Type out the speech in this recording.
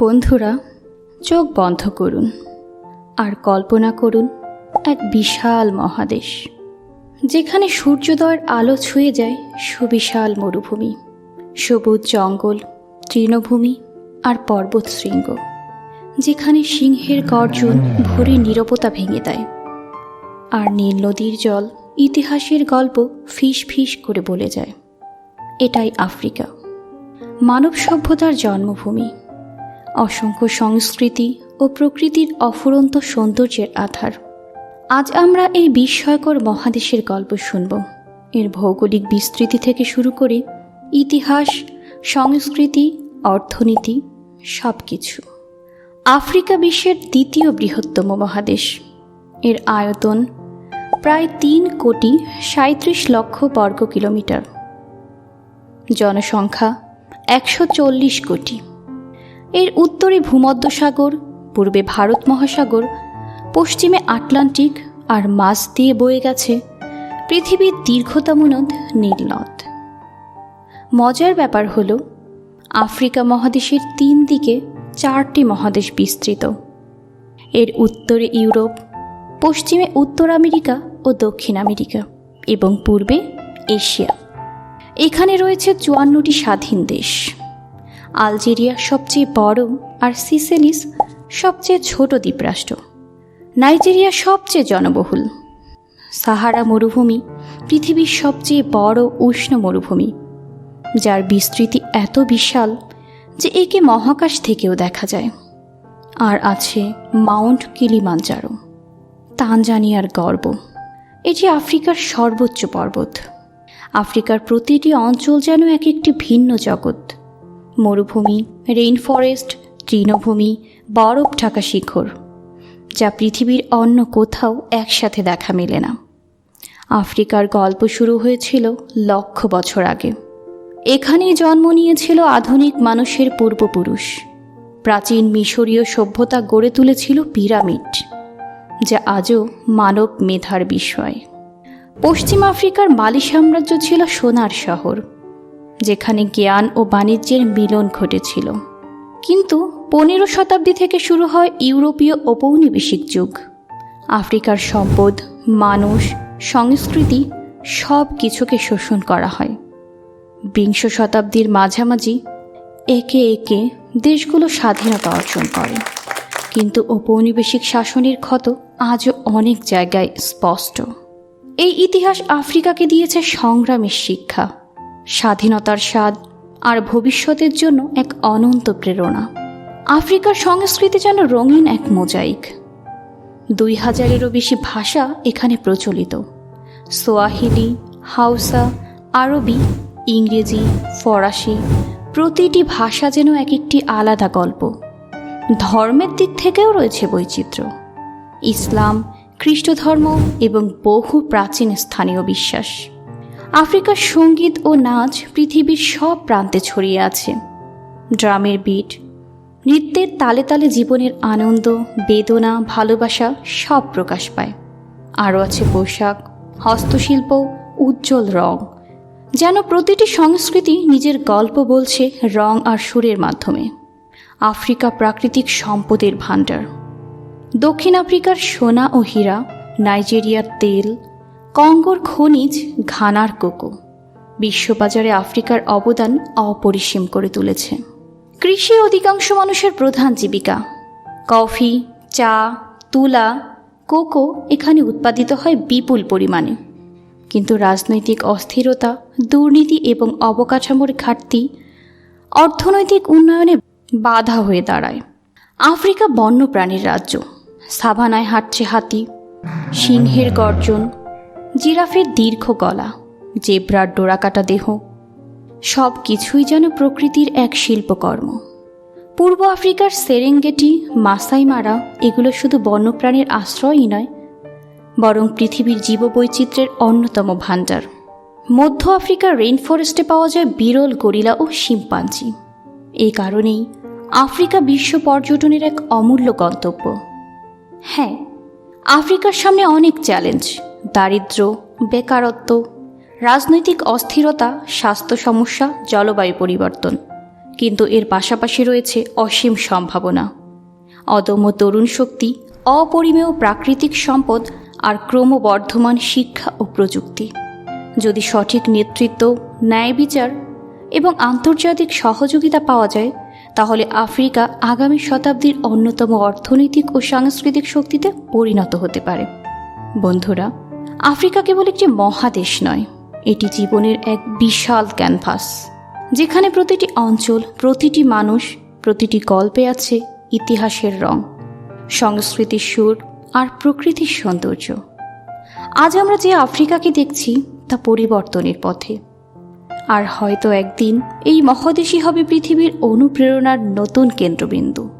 বন্ধুরা, চোখ বন্ধ করুন আর কল্পনা করুন এক বিশাল মহাদেশ, যেখানে সূর্যোদয়ের আলো ছুঁয়ে যায় সুবিশাল মরুভূমি, সবুজ জঙ্গল, তৃণভূমি আর পর্বত শৃঙ্গ, যেখানে সিংহের গর্জন ভোরে নীরবতা ভেঙে দেয়। আর নীল নদীর জল ইতিহাসের গল্প ফিস ফিস করে বলে যায়। এটাই আফ্রিকা, মানব সভ্যতার জন্মভূমি। অসংখ্য সংস্কৃতি ও প্রকৃতির অফুরন্ত সৌন্দর্যের আধার। আজ আমরা এই বিস্ময়কর মহাদেশের গল্প শুনব। এর ভৌগোলিক বিস্তৃতি থেকে শুরু করে ইতিহাস, সংস্কৃতি, অর্থনীতি সব কিছু আফ্রিকা বিশ্বের দ্বিতীয় বৃহত্তম মহাদেশ। এর আয়তন প্রায় তিন কোটি সাঁত্রিশ লক্ষ বর্গ কিলোমিটার। জনসংখ্যা একশো চল্লিশ কোটি। এর উত্তরে ভূমধ্যসাগর, পূর্বে ভারত মহাসাগর, পশ্চিমে আটলান্টিক আর মাছ দিয়ে বয়ে গেছে পৃথিবীর দীর্ঘতম নদ নীল নদ মজার ব্যাপার হল, আফ্রিকা মহাদেশের তিন দিকে চারটি মহাদেশ বিস্তৃত। এর উত্তরে ইউরোপ, পশ্চিমে উত্তর আমেরিকা ও দক্ষিণ আমেরিকা এবং পূর্বে এশিয়া। এখানে রয়েছে চুয়ান্নটি স্বাধীন দেশ। আলজেরিয়া সবচেয়ে বড় আর সিসেলিস সবচেয়ে ছোট দ্বীপরাষ্ট্র। নাইজেরিয়া সবচেয়ে জনবহুল। সাহারা মরুভূমি, পৃথিবীর সবচেয়ে বড় উষ্ণ মরুভূমি, যার বিস্তৃতি এত বিশাল যে একে মহাকাশ থেকেও দেখা যায়। আর আছে মাউন্ট কিলিমাঞ্জারো, তানজানিয়ার গর্ব। এটি আফ্রিকার সর্বোচ্চ পর্বত। আফ্রিকার প্রতিটি অঞ্চল যেন এক একটি ভিন্ন জগৎ। মরুভূমি রেইন ফরেস্ট তৃণভূমি, বরফ ঢাকা শিখর, যা পৃথিবীর অন্য কোথাও একসাথে দেখা মেলে না। আফ্রিকার গল্প শুরু হয়েছিল লক্ষ বছর আগে। এখানেই জন্ম নিয়েছিল আধুনিক মানুষের পূর্বপুরুষ। প্রাচীন মিশরীয় সভ্যতা গড়ে তুলেছিল পিরামিড, যা আজও মানব মেধার বিষয়। পশ্চিম আফ্রিকার মালি সাম্রাজ্য ছিল সোনার শহর। যেখানে জ্ঞান ও বাণিজ্যের মিলন ঘটেছিল। কিন্তু পনেরো শতাব্দী থেকে শুরু হয় ইউরোপীয় ঔপনিবেশিক যুগ। আফ্রিকার সম্পদ, মানুষ, সংস্কৃতি সব কিছুকে শোষণ করা হয়। বিংশ শতাব্দীর মাঝামাঝি একে একে দেশগুলো স্বাধীনতা অর্জন করে। কিন্তু ঔপনিবেশিক শাসনের ক্ষত আজও অনেক জায়গায় স্পষ্ট। এই ইতিহাস আফ্রিকাকে দিয়েছে সংগ্রামের শিক্ষা। স্বাধীনতার স্বাদ আর ভবিষ্যতের জন্য এক অনন্ত প্রেরণা। আফ্রিকার সংস্কৃতি যেন রঙিন এক মোজাইক। দুই হাজারেরও বেশি ভাষা এখানে প্রচলিত। সোয়াহিলি, হাউসা, আরবি, ইংরেজি, ফরাসি প্রতিটি ভাষা যেন এক একটি আলাদা গল্প। ধর্মের দিক থেকেও রয়েছে বৈচিত্র্য। ইসলাম খ্রিস্ট ধর্ম এবং বহু প্রাচীন স্থানীয় বিশ্বাস। আফ্রিকার সংগীত ও নাচ পৃথিবীর সব প্রান্তে ছড়িয়ে আছে। ড্রামের বিট, নৃত্যের তালে তালে জীবনের আনন্দ, বেদনা, ভালোবাসা সব প্রকাশ পায়। আরও আছে পোশাক হস্তশিল্প, উজ্জ্বল রং, যেন প্রতিটি সংস্কৃতি নিজের গল্প বলছে রং আর সুরের মাধ্যমে। আফ্রিকা প্রাকৃতিক সম্পদের ভাণ্ডার। দক্ষিণ আফ্রিকার সোনা ও হীরা, নাইজেরিয়ার তেল কঙ্গোর খনিজ ঘানার কোকো বিশ্ববাজারে আফ্রিকার অবদান অপরিসীম করে তুলেছে। কৃষি অধিকাংশ মানুষের প্রধান জীবিকা। কফি, চা, তুলা, কোকো এখানে উৎপাদিত হয় বিপুল পরিমাণে। কিন্তু রাজনৈতিক অস্থিরতা, দুর্নীতি এবং অবকাঠামোর ঘাটতি অর্থনৈতিক উন্নয়নে বাধা হয়ে দাঁড়ায়। আফ্রিকা বন্যপ্রাণীর রাজ্য। সাভানায় হাঁটছে হাতি, সিংহের গর্জন জিরাফের দীর্ঘ গলা, জেব্রার ডোরাকাটা দেহ সব কিছুই যেন প্রকৃতির এক শিল্পকর্ম। পূর্ব আফ্রিকার সেরেঙ্গেটি মাসাইমারা এগুলো শুধু বন্যপ্রাণীর আশ্রয়ই নয়, বরং পৃথিবীর জীববৈচিত্র্যের অন্যতম ভাণ্ডার। মধ্য আফ্রিকার রেইন ফরেস্টে পাওয়া যায় বিরল গরিলা ও শিম্পাঞ্জি। এই কারণেই আফ্রিকা বিশ্ব পর্যটনের এক অমূল্য গন্তব্য। হ্যাঁ আফ্রিকার সামনে অনেক চ্যালেঞ্জ। দারিদ্র বেকারত্ব, রাজনৈতিক অস্থিরতা, স্বাস্থ্য সমস্যা, জলবায়ু পরিবর্তন। কিন্তু এর পাশাপাশি রয়েছে অসীম সম্ভাবনা। অদম্য তরুণ শক্তি, অপরিমেয় প্রাকৃতিক সম্পদ আর ক্রমবর্ধমান শিক্ষা ও প্রযুক্তি। যদি সঠিক নেতৃত্ব, ন্যায় বিচার এবং আন্তর্জাতিক সহযোগিতা পাওয়া যায়, তাহলে আফ্রিকা আগামী শতাব্দীর অন্যতম অর্থনৈতিক ও সাংস্কৃতিক শক্তিতে পরিণত হতে পারে। বন্ধুরা আফ্রিকা কেবল একটি মহাদেশ নয়, এটি জীবনের এক বিশাল ক্যানভাস, যেখানে প্রতিটি অঞ্চল, প্রতিটি মানুষ, প্রতিটি গল্পে আছে ইতিহাসের রং, সংস্কৃতির সুর আর প্রকৃতির সৌন্দর্য। আজ আমরা যে আফ্রিকাকে দেখছি, তা পরিবর্তনের পথে। আর হয়তো একদিন এই মহাদেশই হবে পৃথিবীর অনুপ্রেরণার নতুন কেন্দ্রবিন্দু।